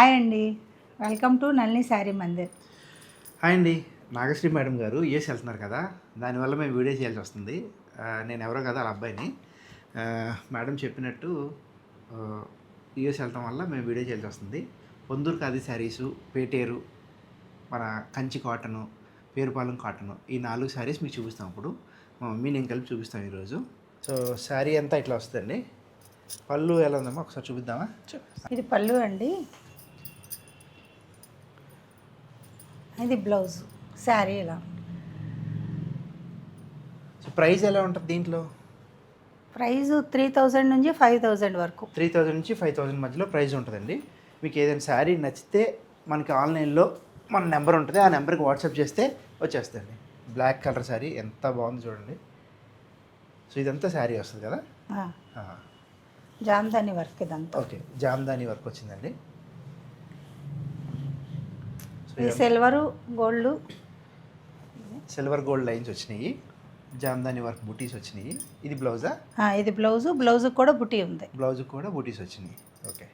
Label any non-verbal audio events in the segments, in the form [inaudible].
Hi అండి. Welcome to Nalli sari Mandir. Hi అండి. Nagasri madam గారు యూఎస్ వెళ్తున్నారు కదా. దానివల్ల మేము వీడియో చేయాల్సి వస్తుంది. నేను ఎవరో కదా వాళ్ళ అబ్బాయిని. మేడం చెప్పినట్టు యూఎస్ వెళ్ళటం వల్ల మేము వీడియో చేయాల్సి వస్తుంది. పొందూరు కాది శారీసు పేటేరు మన కంచి కాటను పేరుపాలెం కాటను ఈ నాలుగు శారీస్ మీకు చూపిస్తాం ఇప్పుడు. మా మమ్మీ నేను కలిపి చూపిస్తాం ఈరోజు. సో శారీ అంతా ఇట్లా వస్తుందండి. పళ్ళు ఎలా ఉందమ్మా? ఒకసారి చూపిద్దామా? ఇది పళ్ళు అండి. ఇది బ్లౌజ్ శారీ ఇలా. సో ప్రైస్ ఎలా ఉంటుంది దీంట్లో? ప్రైస్ త్రీ థౌజండ్ నుంచి ఫైవ్ థౌజండ్ వరకు. త్రీ థౌజండ్ నుంచి ఫైవ్ థౌజండ్ మధ్యలో ప్రైస్ ఉంటుందండి. మీకు ఏదైనా శారీ నచ్చితే మనకి ఆన్లైన్లో మన నెంబర్ ఉంటుంది. ఆ నెంబర్కి వాట్సాప్ చేస్తే వచ్చేస్తుంది బ్లాక్ కలర్ శారీ ఎంత బాగుంది చూడండి. సో ఇదంతా శారీ వస్తుంది కదా? జామ్దాని వర్క్ ఇదంతా. ఓకే జామ్దాని వర్క్ వచ్చిందండి. సో ఇది silver gold. Silver gold lines వచ్చినాయి. జామ్దాని వర్క్ బుటీస్ వచ్చినాయి. ఇది బ్లౌజా? ఇది బ్లౌజ్. బ్లౌజ్ కూడా బుటీ ఉంది. బ్లౌజ్ కూడా బూటీస్ వచ్చినాయి. Okay.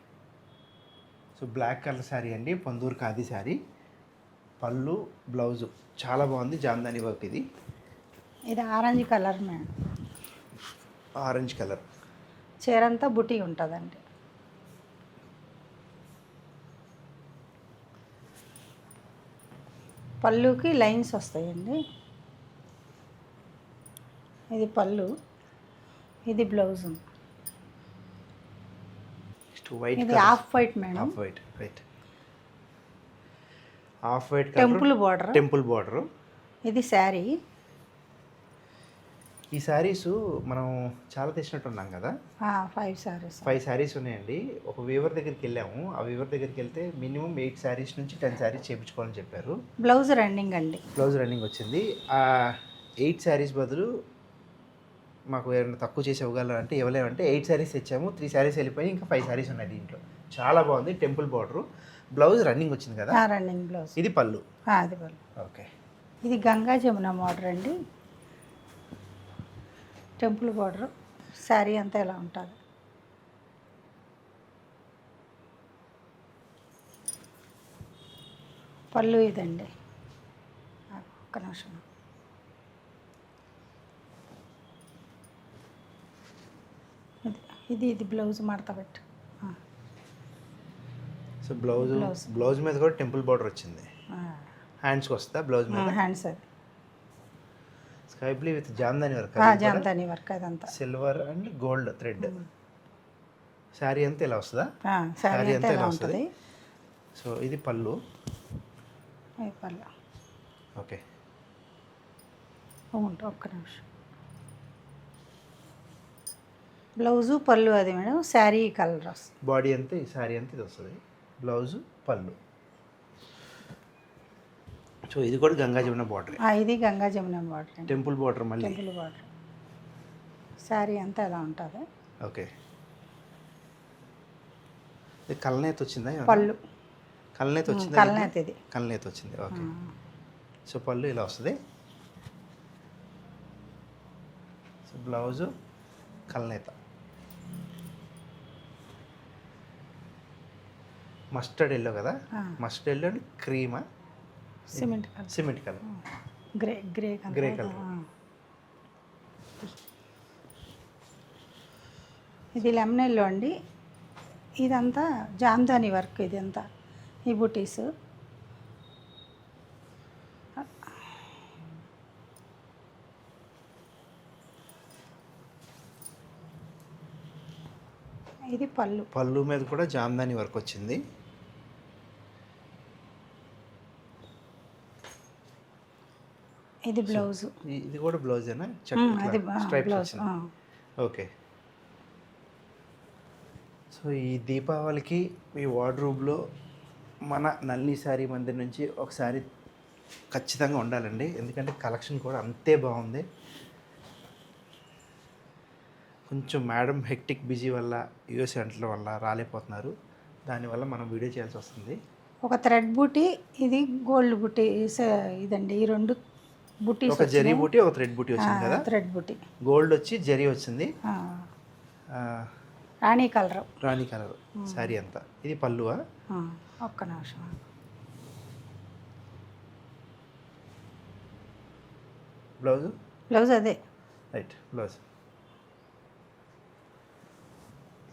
So black colour sari అండి. పొందూరు ఖాదీ శారీ. పళ్ళు బ్లౌజు. చాలా బాగుంది జామ్దాని వర్క్ ఇది. ఇది orange colour madam orange colour. చీర అంతా బుటీ ఉంటుందండి. పళ్ళుకి లైన్స్ వస్తాయండి. ఇది పళ్ళు. ఇది బ్లౌజ్. ఇది half white madam. Half white right half white temple border. Temple border. ఇది శారీ. ఈ శారీస్ మనం చాలా తెచ్చినట్టు ఉన్నాం కదా? ఫైవ్ శారీస్ ఫైవ్ శారీస్ ఉన్నాయండి. ఒక వీవర్ దగ్గరికి వెళ్ళాము. ఆ వీవర్ దగ్గరికి వెళ్తే మినిమం ఎయిట్ శారీస్ నుంచి టెన్ శారీస్ చేయించుకోవాలని చెప్పారు. బ్లౌజ్ రన్నింగ్ అండి. బ్లౌజ్ రన్నింగ్ వచ్చింది. ఆ ఎయిట్ శారీస్ బదులు మాకు ఏమైనా తక్కువ చేసి ఇవ్వగలరు అంటే ఇవ్వలేమంటే ఎయిట్ శారీస్ తెచ్చాము. త్రీ శారీస్ వెళ్ళిపోయి ఇంకా ఫైవ్ శారీస్ ఉన్నాయి దీంట్లో. చాలా బాగుంది. టెంపుల్ బార్డర్ బ్లౌజ్ రన్నింగ్ వచ్చింది కదా? రన్నింగ్ బ్లౌజ్ ఇది పళ్ళు. అది పళ్ళు. ఓకే ఇది గంగా జమున మోడర్ అండి. టెంపుల్ బార్డర్ శారీ అంతా ఎలా ఉంటుంది పళ్ళు ఇదండి. ఒక్క నిమిషం. ఇది ఇది బ్లౌజ్ మడత పెట్టు. So blouse. బ్లౌజ్. మీద కూడా టెంపుల్ బార్డర్ వచ్చింది. హ్యాండ్స్కి వస్తుందా బ్లౌజ్ మీద? హ్యాండ్స్ అది. Sky blue with jamdani work jamdani work అదంతా. Silver and gold thread sari అంతా ఇలా వస్తుందా శారీ అంతా ఇలా ఉంటుంది సో ఇది పళ్ళు. పళ్ళు. ఓకే ఉంట ఒక్క నిమిషం. బ్లౌజు పళ్ళు అది మేడం. శారీ కలర్ వస్తుంది. బాడీ అంతా ఈ శారీ అంతా ఇది వస్తుంది. బ్లౌజు పళ్ళు. సో ఇది కూడా గంగా జమున బార్డర్ ఇది Ganga Jamuna border temple border మళ్ళీ? టెంపుల్ బార్డర్ శారీ అంతా ఎలా ఉంటుంది? ఓకే. ఇది కల్నేత వచ్చిందా? పళ్ళు. కల్నేత వచ్చిందా కలనేత ఇది? కల్నేత వచ్చింది. ఓకే. సో పళ్ళు ఇలా వస్తుంది. సో బ్లౌజు కల్నేత. మస్టర్డ్ ఎల్లో కదా. Mustard yellow క్రీమా cement colour cement colour grey grey colour grey colour. ఇది లెమన్ ఎల్లో అండి. ఇదంతా జామ్దాని వర్క్ ఇదంతా. ఈ బుటీస్. ఇది పళ్ళు. పళ్ళు మీద కూడా జామ్దాని వర్క్ వచ్చింది. ఇది బ్లౌజ్. ఇది కూడా బ్లౌజేనా? అది బ్లౌజ్ ఓకే. సో ఈ దీపావళికి మీ వార్డ్రూబ్లో మన నల్లి శారీ మందిర్ నుంచి ఒకసారి ఖచ్చితంగా ఉండాలండి. ఎందుకంటే కలెక్షన్ కూడా అంతే బాగుంది. కొంచెం మేడం హెక్టిక్ బిజీ వల్ల యూఎస్ సెంటర్ వల్ల రాలేకపోతున్నారు. దానివల్ల మనం వీడియో చేయాల్సి వస్తుంది. ఒక థ్రెడ్ బూటీ ఇది గోల్డ్ బూటీ ఇదండి. ఈ రెండు బుటీస్ ఒక జరీ బూటీ ఒక థ్రెడ్ బూటీ వచ్చింది కదా? థ్రెడ్ బూటీ. గోల్డ్ వచ్చి జరీ వచ్చింది. రాణి కలర్. రాణి కలర్ శారీ అంతా. ఇది ఆ, ఒక్క నిమిషం. బ్లౌజ్? బ్లౌజ్ అదే. Right blouse.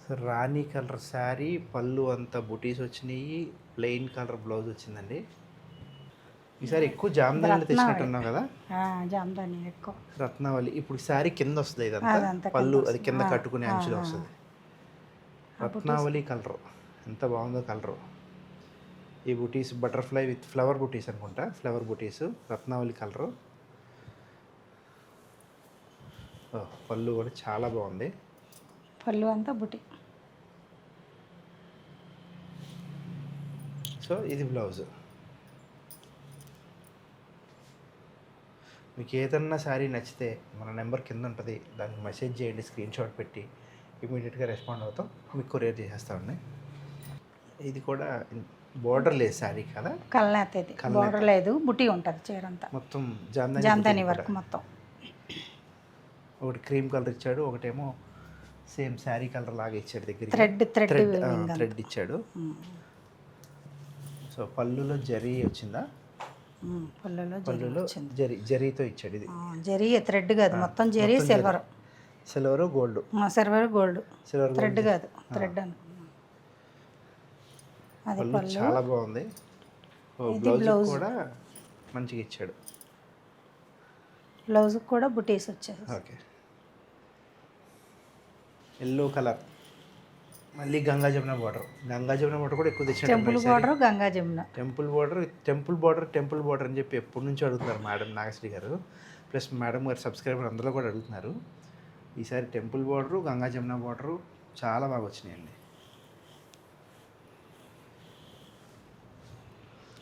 సో రాణి కలర్ శారీ పళ్ళు అంతా బుటీస్ వచ్చినాయి ప్లెయిన్ కలర్ బ్లౌజ్ వచ్చిందండి. ఈసారి ఎక్కువ జామ్దాన్లు తెచ్చినట్టున్నావు కదా? జామదాని ఎక్కువ. రత్నావళి. ఇప్పుడు శారీ కింద వస్తుంది ఇదంతా. పళ్ళు అది. కింద కట్టుకునే అంచులో. వస్తుంది. రత్నావళి కలర్. ఎంత బాగుందో కలరు. ఈ బుటీస్ బటర్ఫ్లై విత్ ఫ్లవర్ బుటీస్ అనుకుంటా. ఫ్లవర్ బుటీస్ రత్నావళి కలరు. పళ్ళు కూడా చాలా బాగుంది. పళ్ళు అంతా బుటి. సో ఇది బ్లౌజ్. మీకు ఏదన్నా శారీ నచ్చితే మన నెంబర్ కింద ఉంటుంది దానికి మెసేజ్ చేయండి స్క్రీన్ షాట్ పెట్టి ఇమీడియట్గా రెస్పాండ్ అవుతాం. మీకు కొరియర్ చేసేస్తామండి ఇది కూడా బోర్డర్ లేదు శారీ కదా? కల్నేత ఇది. బోర్డర్ లేదు బుటి ఉంటుంది చీర అంతా మొత్తం బుటీ వర్క్. మొత్తం. ఒకటి క్రీమ్ కలర్ ఇచ్చాడు ఒకటేమో సేమ్ శారీ కలర్ లాగా ఇచ్చాడు దగ్గర థ్రెడ్ థ్రెడ్ థ్రెడ్ ఇచ్చాడు. సో పళ్ళులో జరీ వచ్చిందా? పళ్ళులో జరీ పళ్ళులో జరీ జరీతో ఇచ్చాడు ఇది. జరీ థ్రెడ్ కాదు. మొత్తం zari silver. Silver gold. Silver gold. Silver thread కాదు. థ్రెడ్ అది చాలా బాగుంది. బ్లౌజ్. కూడా మంచిగా ఇచ్చాడు. బ్లౌజ్ కూడా బుటీస్ వచ్చేసి. ఓకే. Yellow colour. మళ్ళీ గంగా జమున బార్డర్ గంగా జమున బార్డర్ కూడా ఎక్కువ temple తెచ్చినట్టు border Ganga Jamuna. Temple border temple border temple border అని చెప్పి ఎప్పటి నుంచో అడుగుతున్నారు మేడం నాగశ్రీ గారు. ప్లస్ మేడం గారు సబ్స్క్రైబర్ అందరూ కూడా అడుగుతున్నారు. ఈసారి temple border Ganga Jamuna border చాలా బాగా వచ్చినాయండి.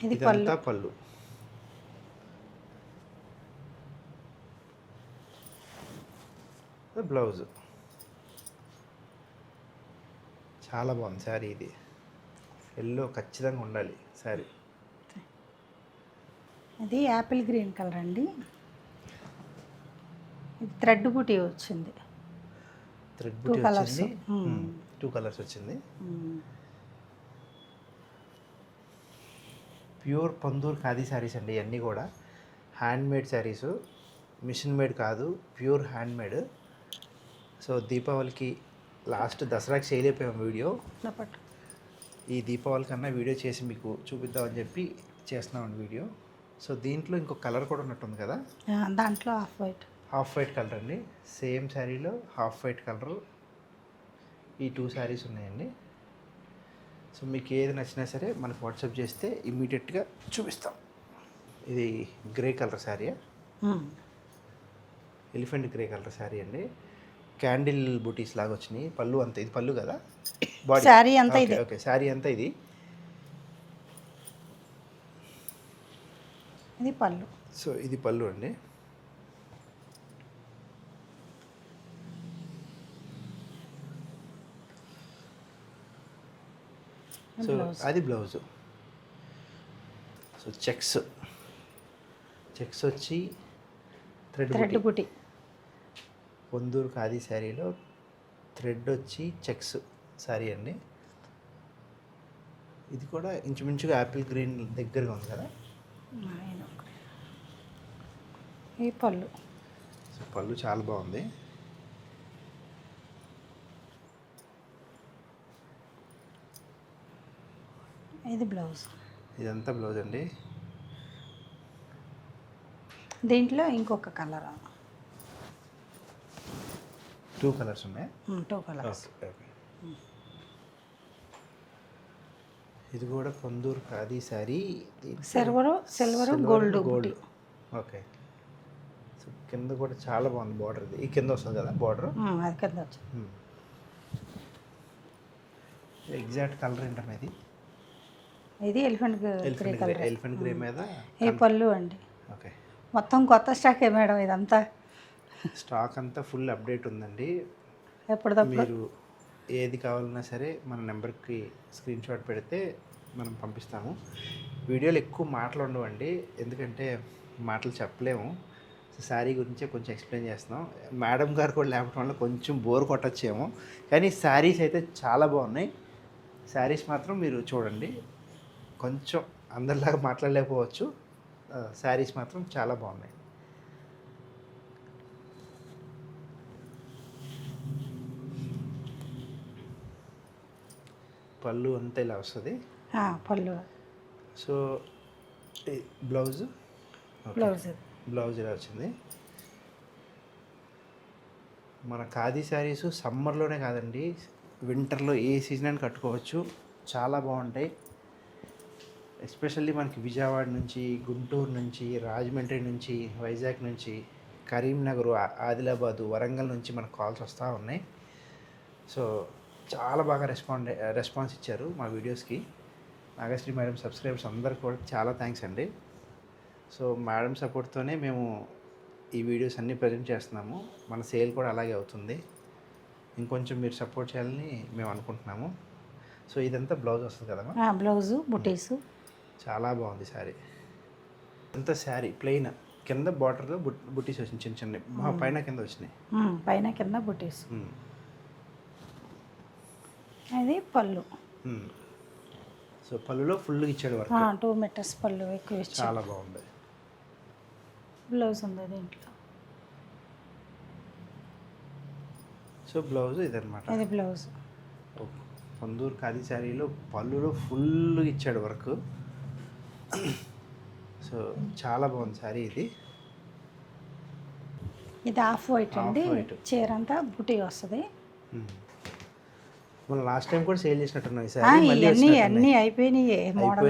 ఇది పళ్ళు. బ్లౌజ్. చాలా బాగుంది శారీ ఇది. ఎల్లో ఖచ్చితంగా ఉండాలి శారీ ఇది యాపిల్ గ్రీన్ కలర్ అండి. ఇది థ్రెడ్ బుటీ వచ్చింది. థ్రెడ్ బుటీ. వచ్చింది. Hmm. టూ కలర్స్ వచ్చింది. ఉమ్. ప్యూర్ పందూర్ ఖాదీ శారీస్ అండి ఇవన్నీ కూడా. Hand made saris machine made కాదు ప్యూర్ హ్యాండ్ మేడ్ సో దీపావళికి లాస్ట్ దసరాకి చేయలేకపోయాం వీడియో. ఈ దీపావళి కన్నా వీడియో చేసి మీకు చూపిద్దామని చెప్పి చేస్తున్నామండి వీడియో. సో దీంట్లో ఇంకో కలర్ కూడా ఉన్నట్టుంది కదా? దాంట్లో off white half white colour అండి. సేమ్ శారీలో హాఫ్ వైట్ కలర్. ఈ టూ శారీస్ ఉన్నాయండి. సో మీకు ఏది నచ్చినా సరే మనకు వాట్సాప్ చేస్తే ఇమ్మీడియట్గా చూపిస్తాం. ఇది grey colour um. Elephant grey colour sari అండి. క్యాండిల్ బూటీస్ లాగా వచ్చినాయి. పళ్ళు అంతా ఇది పళ్ళు కదా? బాడీ [coughs] శారీ అంతా ఇదే. ఓకే శారీ అంతా ఇది. ఇది పళ్ళు. సో ఇది పళ్ళు అండి. సో అది బ్లౌజ్. So checks. చెక్స్ వచ్చి థ్రెడ్ బుటీ. పొందూరు ఖాదీ శారీలో థ్రెడ్ వచ్చి చెక్స్ శారీ అండి. ఇది కూడా ఇంచుమించుగా యాపిల్ గ్రీన్ దగ్గరగా ఉంది కదా. ఈ పళ్ళు. సో పళ్ళు చాలా బాగుంది. ఇది బ్లౌజ్. ఇదంతా బ్లౌజ్ అండి. దీంట్లో ఇంకొక కలర్? టూ కలర్స్ ఉన్నాయి. Two colours. ఇది కూడా Ponduru khadi sari. Silver silver gold gold. Okay. So కింద కూడా చాలా బాగుంది బార్డర్ ఇది. ఈ కింద వస్తుంది కదా బార్డర్? అది కింద వచ్చింది ఎగ్జాక్ట్ కలర్ ఏంటమ్మా ఇది? ఇది elephant grey elephant grey colour. Elephant grey మీద ఈ పళ్ళు అండి. ఓకే. మొత్తం కొత్త స్టాకే మేడం ఇదంతా. స్టాక్ అంతా ఫుల్ అప్డేట్ ఉందండి. మీరు ఏది కావాలన్నా సరే మన నెంబర్కి స్క్రీన్ షాట్ పెడితే మనం పంపిస్తాము. వీడియోలు ఎక్కువ మాటలు ఉండవండి. ఎందుకంటే మాటలు చెప్పలేము. శారీ గురించే కొంచెం ఎక్స్ప్లెయిన్ చేస్తున్నాం. మేడం గారు కూడా లేకపోవడం వల్ల కొంచెం బోర్ కొట్టచ్చేమో. కానీ శారీస్ అయితే చాలా బాగున్నాయి. శారీస్ మాత్రం మీరు చూడండి. కొంచెం అందరిలాగా మాట్లాడలేకపోవచ్చు. శారీస్ మాత్రం చాలా బాగున్నాయి. పళ్ళు అంతా ఇలా వస్తుంది. పళ్ళు. So blouse? బ్లౌజ్. బ్లౌజ్ ఇలా వచ్చింది. మన ఖాదీ శారీస్ సమ్మర్లోనే కాదండి వింటర్లో ఏ సీజన్ అని కట్టుకోవచ్చు. చాలా బాగుంటాయి. ఎస్పెషల్లీ మనకి విజయవాడ నుంచి గుంటూరు నుంచి రాజమండ్రి నుంచి వైజాగ్ నుంచి కరీంనగర్ ఆదిలాబాదు వరంగల్ నుంచి మనకు కాల్స్ వస్తూ ఉన్నాయి. సో చాలా బాగా రెస్పాండ్ రెస్పాన్స్ ఇచ్చారు మా వీడియోస్కి నాగశ్రీ మేడం సబ్స్క్రైబర్స్ అందరికి కూడా చాలా థ్యాంక్స్ అండి. సో మేడం సపోర్ట్తోనే మేము ఈ వీడియోస్ అన్నీ ప్రజెంట్ చేస్తున్నాము. మన సేల్ కూడా అలాగే అవుతుంది. ఇంకొంచెం మీరు సపోర్ట్ చేయాలని మేము అనుకుంటున్నాము. సో ఇదంతా బ్లౌజ్ వస్తుంది ఆ, బ్లౌజు బుటీసు చాలా బాగుంది శారీ అంతా శారీ ప్లెయిన్ కింద బార్డర్లో బుట్ బుట్టీస్ వచ్చినాయి చిన్న చిన్న మా పైన కింద వచ్చినాయి. ఉమ్, పైన కింద బుటీస్. అది పళ్ళు. సో పళ్ళులో ఫుల్గా ఇచ్చాడు వర్క్. టూ మీటర్స్ పళ్ళు ఎక్కువ ఇచ్చి చాలా బాగుంది. బ్లౌజ్ ఉంది దీంట్లో. సో బ్లౌజ్ ఇదనమాట ఇది బ్లౌజ్. కొందూరు ఖాదీ శారీలో పళ్ళులో ఫుల్గా ఇచ్చాడు వర్క్. సో చాలా బాగుంది శారీ ఇది. ఇది ఆఫ్ వైట్ అండి. చీర అంతా బుటీ వస్తుంది. మనం లాస్ట్ టైం కూడా సేల్ ఆ, శారీ మళ్ళీ ఇవన్నీ. అన్నీ అయిపోయినాయి మోడల్.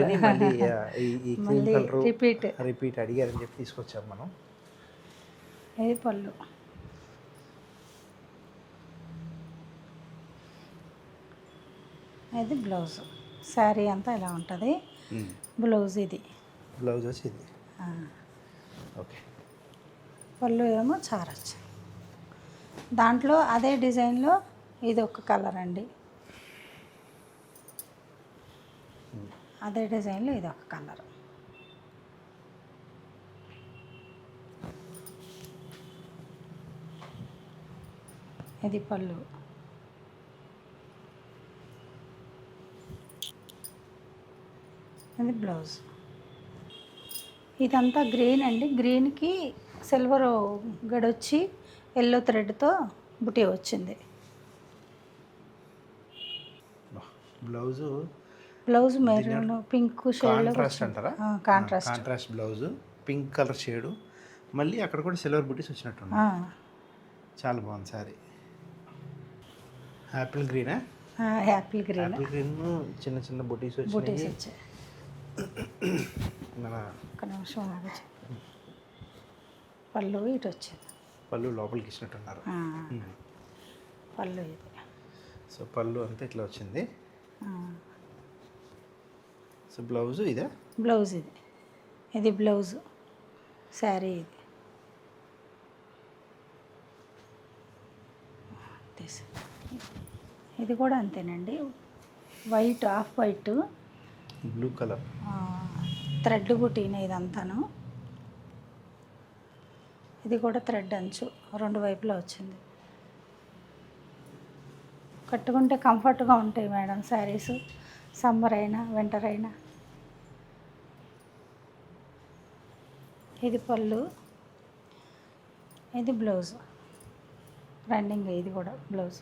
ఈ క్రీమ్ కలర్ రిపీట్ రిపీట్ అడిగారని చెప్పి తీసుకొచ్చాం మనం. ఇది పళ్ళు? ఇది బ్లౌజ్ శారీ అంతా ఇలా ఉంటుంది. బ్లౌజ్ ఇది. బ్లౌజ్ వచ్చి ఇది ఓకే. పళ్ళు ఏమో చారచ్చు దాంట్లో అదే డిజైన్లో ఇది ఒక కలర్ అండి. అదే డిజైన్లో ఇది ఒక కలర్. ఇది పళ్ళు. ఇది బ్లౌజ్. ఇదంతా గ్రీన్ అండి. గ్రీన్కి సిల్వర్ గడొచ్చి ఎల్లో థ్రెడ్తో బుటీ వచ్చింది. Blouse blouse maroon pink contrast అంటారా? Contrast contrast blouse pink colour shade. మళ్ళీ అక్కడ కూడా సిల్వర్ బుటీస్ వచ్చినట్టున్నాయి. చాలా బాగుంది సారీ. యాపిల్ గ్రీనా యాపిల్ గ్రీన్ యాపిల్ గ్రీన్ చిన్న చిన్న బుటీస్ బుటీస్ వచ్చినాయి వచ్చాయి. మన ఒక నిమిషం పళ్ళు ఇటు వచ్చింది పళ్ళు లోపలికి ఇచ్చినట్టున్నారు. పళ్ళు ఇది. సో పళ్ళు అంతా ఇట్లా వచ్చింది. సో బ్లౌజ్ ఇదే? బ్లౌజ్ ఇది. ఇది బ్లౌజ్. శారీ ఇది. ఇది కూడా అంతేనండి. White off white blue colour thread బుటీనే ఇదంతాను. ఇది కూడా థ్రెడ్ అంచు. రెండు వైపులా వచ్చింది. కట్టుకుంటే కంఫర్ట్గా ఉంటాయి మేడం శారీస్. సమ్మర్ అయినా వింటర్ అయినా. ఇది పళ్ళు ఇది బ్లౌజ్. రన్నింగ్ ఇది కూడా బ్లౌజ్.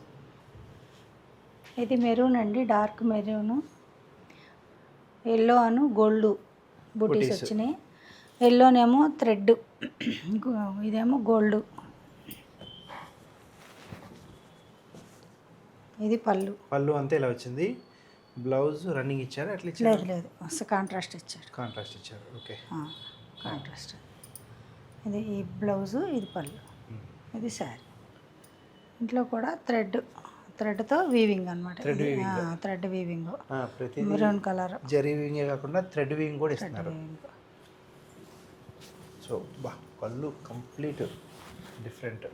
ఇది మెరూన్ అండి డార్క్ మెరూను. ఎల్లో అను గోల్డ్ బుటీస్. వచ్చినాయి. ఎల్లోనేమో థ్రెడ్ ఇదేమో గోల్డ్. ఇది పళ్ళు. పళ్ళు అంతా ఇలా వచ్చింది. బ్లౌజ్ రన్నింగ్ ఇచ్చారు? అట్లా ఇచ్చారు? లేదు లేదు. అసలు కాంట్రాస్ట్ ఇచ్చాడు కాంట్రాస్ట్ ఇచ్చారు. ఓకే కాంట్రాస్ట్ ఇది ఈ బ్లౌజు ఇది పళ్ళు. ఇది శారీ. ఇంట్లో కూడా థ్రెడ్ థ్రెడ్తో వీవింగ్ అనమాట. థ్రెడ్ వీవింగ్ ప్రతి మెరూన్ కలర్ జరీ వింగే కాకుండా థ్రెడ్ వింగ్ కూడా ఇస్తున్నారు. వీవింగ్ సో బా పళ్ళు కంప్లీట్ డిఫరెంట్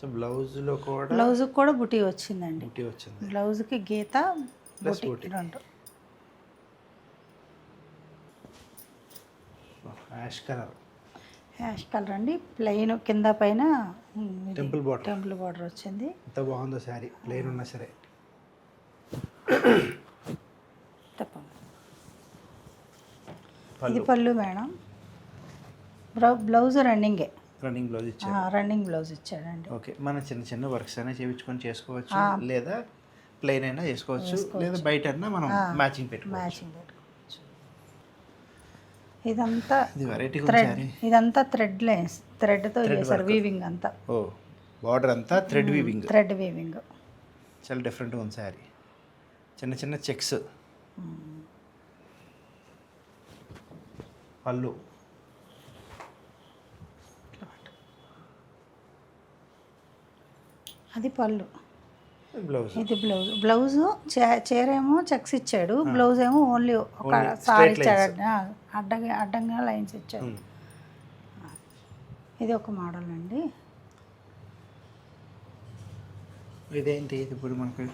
సో బ్లౌజ్లో కూడా బ్లౌజ్కి కూడా బుటీ వచ్చిందండి. బుట్టి వచ్చింది. బ్లౌజ్కి గీత బుటీ బుటీ. రెండు. Ash colour. యాష్ కలర్ అండి. ప్లెయిన్ కింద పైన టెంపుల్ బార్డర్. టెంపుల్ బార్డర్ వచ్చింది. ఎంత బాగుందో శారీ. ప్లెయిన్ ఉన్నా సరే. తప్పండి ఇది పళ్ళు. మేడం. బ్లౌ బ్లౌజ్ రన్నింగే. రన్నింగ్ బ్లౌజ్ ఇచ్చారు. రన్నింగ్ బ్లౌజ్ ఇచ్చాడండి. ఓకే మనం చిన్న చిన్న వర్క్స్ అయినా చేయించుకొని చేసుకోవచ్చు లేదా ప్లెయిన్ అయినా చేసుకోవచ్చు లేదా బయట అయినా మనం మ్యాచింగ్ పెట్టుకోవచ్చు. మ్యాచింగ్ పెట్టుకోవచ్చు. ఇదంతా ఇది వెరైటీగా థ్రెడ్ ఇదంతా థ్రెడ్ లైన్స్ థ్రెడ్తో చేశారు వీవింగ్ అంతా. ఓ బార్డర్ అంతా థ్రెడ్ వీవింగ్ థ్రెడ్ వీవింగ్ చాలా డిఫరెంట్గా ఉంది శారీ చిన్న చిన్న చెక్స్ పళ్ళు. అది పళ్ళు. బ్లౌజ్. ఇది బ్లౌజ్. బ్లౌజ్ చీర ఏమో చెక్స్ ఇచ్చాడు. బ్లౌజ్ ఏమో ఓన్లీ ఒక సారీ ఇచ్చాడు. అడ్డంగా అడ్డంగా లైన్స్ ఇచ్చాడు. ఇది ఒక మోడల్ అండి. ఇదేంటి? ఇది ఇప్పుడు మనకి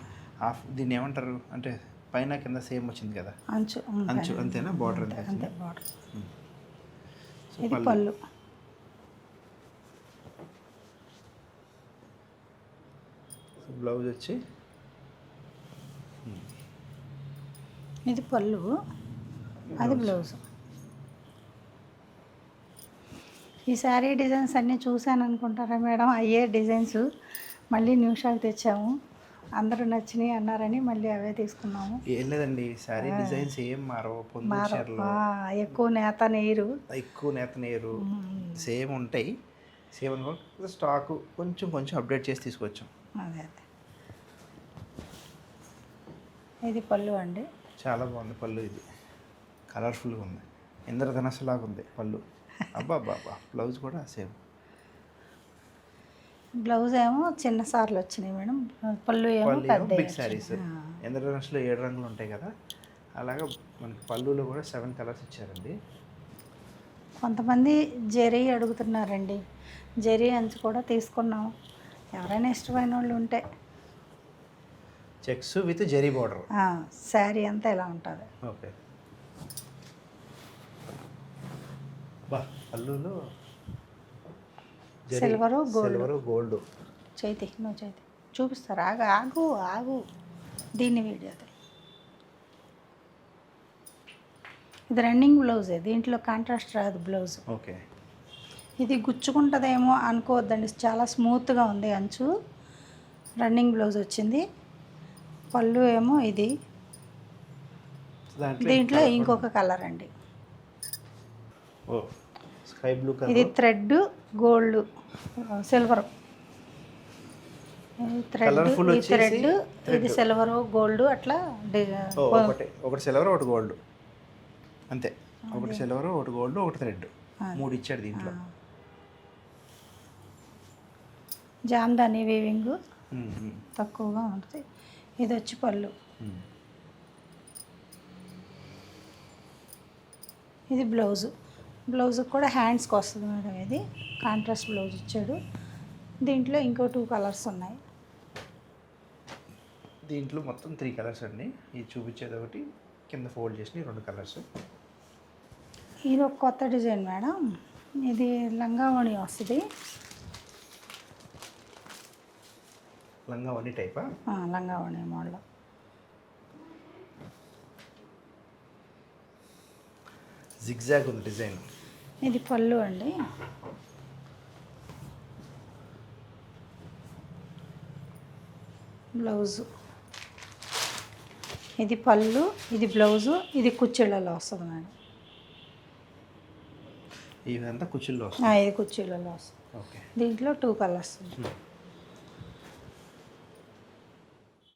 హాఫ్ దీన్ని ఏమంటారు? అంటే పైన కింద సేమ్ వచ్చింది కదా? అంచు అంచు అంతేనా? బార్డర్ అంతే బార్డర్. ఇది పళ్ళు. బ్లౌజ్ వచ్చి. ఇది పళ్ళు. అది బ్లౌజ్. ఈ శారీ డిజైన్స్ అన్నీ చూశాను అనుకుంటారా మేడం? అయ్యే డిజైన్స్. మళ్ళీ న్యూ షాప్ తెచ్చాము. అందరూ నచ్చినాయి అన్నారని మళ్ళీ అవే తీసుకున్నాము. ఏం లేదండి శారీ డిజైన్స్ ఏం మారవు. ఎక్కువ నేత నీరు ఎక్కువ నేత నేరు సేమ్ ఉంటాయి. సేమ్ అనుకో స్టాక్ కొంచెం కొంచెం అప్డేట్ చేసి తీసుకొచ్చాం. అదే అదే. ఇది పళ్ళు అండి. చాలా బాగుంది పళ్ళు ఇది. కలర్ఫుల్గా ఉంది. ఇంద్రధనస్సు లాగా ఉంది పళ్ళు. అబ్బా అబ్బా బ్లౌజ్ కూడా సేమ్. బ్లౌజ్ ఏమో చిన్న సార్లు వచ్చినాయి మేడం. పళ్ళు ఏమో బిగ్ శారీస్ ఇంద్రధనస్సులో ఏడు రంగులు ఉంటాయి కదా. అలాగా మనకి పళ్ళులో కూడా సెవెన్ కలర్స్ ఇచ్చారండి. కొంతమంది జెరీ అడుగుతున్నారండి. జెరీ అంచు కూడా తీసుకున్నాం ఎవరైనా ఇష్టమైన వాళ్ళు ఉంటే. Checks with zari border sari అంతా ఇలా ఉంటుంది. ఓకే. బా పళ్ళులో silver gold. Silver gold. Chaithi నువ్వు చైతి. చూపిస్తారు ఆగు ఆగు ఆగు. దీన్ని వీడియో ఇది రన్నింగ్ బ్లౌజే దీంట్లో కాంట్రాస్ట్ రాదు బ్లౌజ్. ఓకే. ఇది గుచ్చుకుంటుందేమో అనుకోవద్దండి చాలా స్మూత్గా ఉంది అంచు. రన్నింగ్ బ్లౌజ్ వచ్చింది పళ్ళు ఏమో ఇది. దాంట్లో ఇంకొక కలర్ అండి. Sky blue colour. ఇది థ్రెడ్ గోల్డ్ సిల్వర్. థ్రెడ్ ఈ థ్రెడ్ ఇది సిల్వర్ గోల్డ్ అట్లా ఒకటి ఒకటి సిల్వర్ ఒకటి గోల్డ్. అంతే. ఒకటి సిల్వర్ ఒకటి గోల్డ్ ఒకటి థ్రెడ్. మూడు ఇచ్చాడు దీంట్లో. జామ్దాని వీవింగ్ తక్కువగా ఉంటుంది. ఇది వచ్చి పళ్ళు. ఇది బ్లౌజు. బ్లౌజ్కి కూడా హ్యాండ్స్కి వస్తుంది మేడం ఇది. కాంట్రాస్ట్ బ్లౌజ్ ఇచ్చాడు. దీంట్లో ఇంకో టూ కలర్స్ ఉన్నాయి. దీంట్లో మొత్తం త్రీ కలర్స్ అండి. ఇది చూపించేది ఒకటి కింద ఫోల్డ్ చేసిన రెండు కలర్స్. ఇది ఒక కొత్త డిజైన్ మేడం. ఇది లంగావణి వస్తుంది లంగా వన్నీ టైపా? ఆ, లంగావణి మోడల్. జిగ్జాగ్ ఉంది డిజైన్. ఇది పళ్ళు అండి. బ్లౌజు. ఇది పళ్ళు ఇది బ్లౌజు ఇది కుచ్చిళ్ళలో వస్తుంది మేడం. ఇదంతా కుచ్చుల్లో ఆ, ఇది కుచ్చిళ్ళలో వస్తుంది. ఓకే. దీంట్లో టూ కలర్స్.